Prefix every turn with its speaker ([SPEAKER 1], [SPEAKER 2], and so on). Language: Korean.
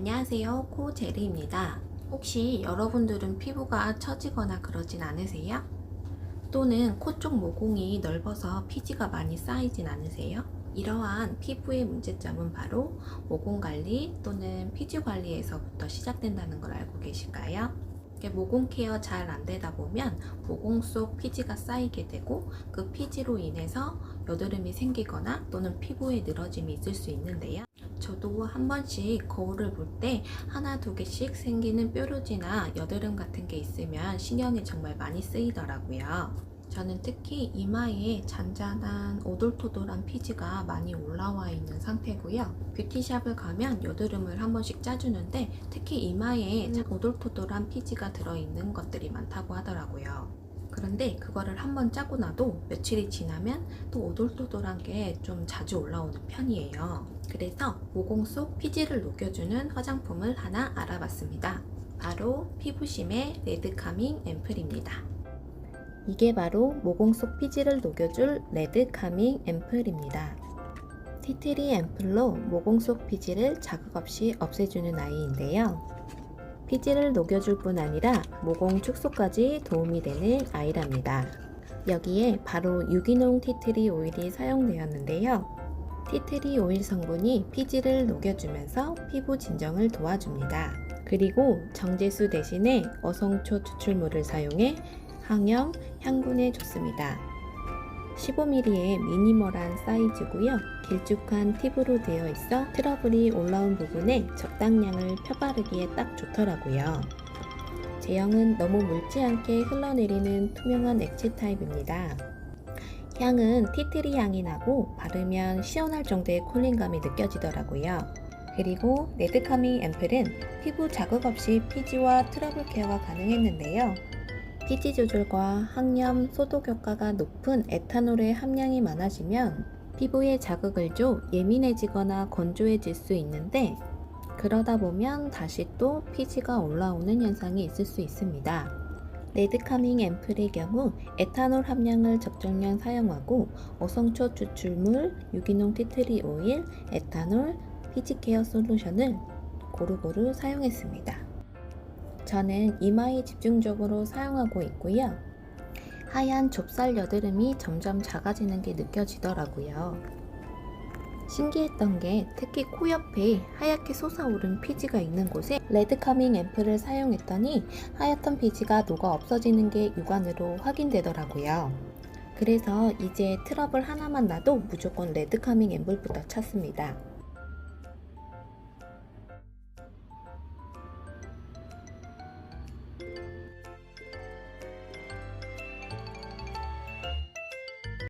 [SPEAKER 1] 안녕하세요. 코제리입니다. 혹시 여러분들은 피부가 처지거나 그러진 않으세요? 또는 코 쪽 모공이 넓어서 피지가 많이 쌓이진 않으세요? 이러한 피부의 문제점은 바로 모공 관리 또는 피지 관리에서부터 시작된다는 걸 알고 계실까요? 모공 케어 잘 안 되다 보면 모공 속 피지가 쌓이게 되고 그 피지로 인해서 여드름이 생기거나 또는 피부에 늘어짐이 있을 수 있는데요. 저도 한 번씩 거울을 볼 때 하나 두 개씩 생기는 뾰루지나 여드름 같은 게 있으면 신경이 정말 많이 쓰이더라고요. 저는 특히 이마에 잔잔한 오돌토돌한 피지가 많이 올라와 있는 상태고요. 뷰티샵을 가면 여드름을 한 번씩 짜주는데 특히 이마에 오돌토돌한 피지가 들어있는 것들이 많다고 하더라고요. 그런데 그거를 한번 짜고 나도 며칠이 지나면 또 오돌토돌한 게 좀 자주 올라오는 편이에요. 그래서 모공 속 피지를 녹여주는 화장품을 하나 알아봤습니다. 바로 피부심의 레드카밍 앰플입니다. 이게 바로 모공 속 피지를 녹여줄 레드카밍 앰플입니다. 티트리 앰플로 모공 속 피지를 자극 없이 없애주는 아이인데요. 피지를 녹여줄 뿐 아니라 모공 축소까지 도움이 되는 아이랍니다. 여기에 바로 유기농 티트리 오일이 사용되었는데요. 티트리 오일 성분이 피지를 녹여주면서 피부 진정을 도와줍니다. 그리고 정제수 대신에 어성초 추출물을 사용해 항염, 향균에 좋습니다. 15mm의 미니멀한 사이즈고요. 길쭉한 팁으로 되어 있어 트러블이 올라온 부분에 적당량을 펴바르기에 딱 좋더라고요. 제형은 너무 묽지 않게 흘러내리는 투명한 액체 타입입니다. 향은 티트리 향이 나고 바르면 시원할 정도의 쿨링감이 느껴지더라고요. 그리고 레드카밍 앰플은 피부 자극 없이 피지와 트러블 케어가 가능했는데요. 피지 조절과 항염, 소독 효과가 높은 에탄올의 함량이 많아지면 피부에 자극을 줘 예민해지거나 건조해질 수 있는데 그러다 보면 다시 또 피지가 올라오는 현상이 있을 수 있습니다. 레드카밍 앰플의 경우 에탄올 함량을 적정량 사용하고 어성초 추출물, 유기농 티트리 오일, 에탄올, 피지 케어 솔루션을 고루고루 사용했습니다. 저는 이마에 집중적으로 사용하고 있고요. 하얀 좁쌀 여드름이 점점 작아지는 게 느껴지더라고요. 신기했던 게 특히 코 옆에 하얗게 솟아오른 피지가 있는 곳에 레드 카밍 앰플을 사용했더니 하얗던 피지가 녹아 없어지는 게 육안으로 확인되더라고요. 그래서 이제 트러블 하나만 나도 무조건 레드 카밍 앰플부터 찾습니다.